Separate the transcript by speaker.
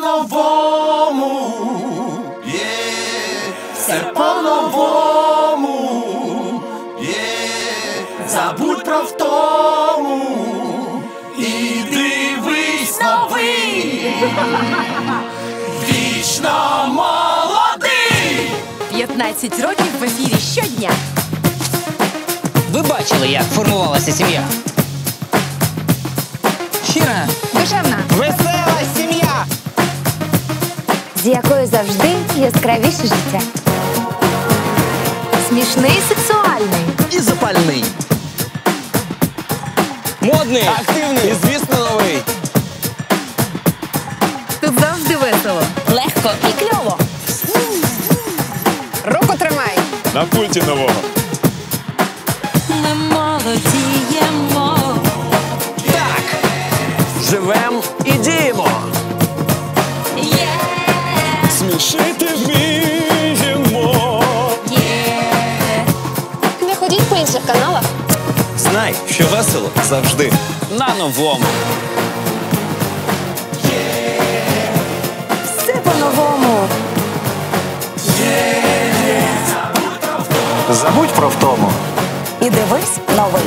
Speaker 1: по-новому, є, все по-новому, є, забудь про втому і дивись новий, вічно молодий.
Speaker 2: 15 років в ефірі щодня.
Speaker 3: Ви бачили, як формувалася сім'я? Щира,
Speaker 2: Душевна.
Speaker 3: весела!
Speaker 4: З якою завжди яскравіше життя. Смішний і сексуальний.
Speaker 5: і запальний.
Speaker 3: Модний!
Speaker 5: Активний. І звісно новий.
Speaker 2: Тут завжди весело.
Speaker 4: Легко і кльово.
Speaker 2: Руку тримай.
Speaker 6: На пульті нового.
Speaker 2: Ми молодіємо. Так.
Speaker 5: Живем і діємо.
Speaker 6: Смішити вміємо.
Speaker 2: Yeah.
Speaker 4: Не ходіть по інших каналах.
Speaker 5: Знай, що весело завжди.
Speaker 3: На новому. Yeah.
Speaker 4: Все по-новому. Yeah.
Speaker 5: Забудь про втому. І дивись новий.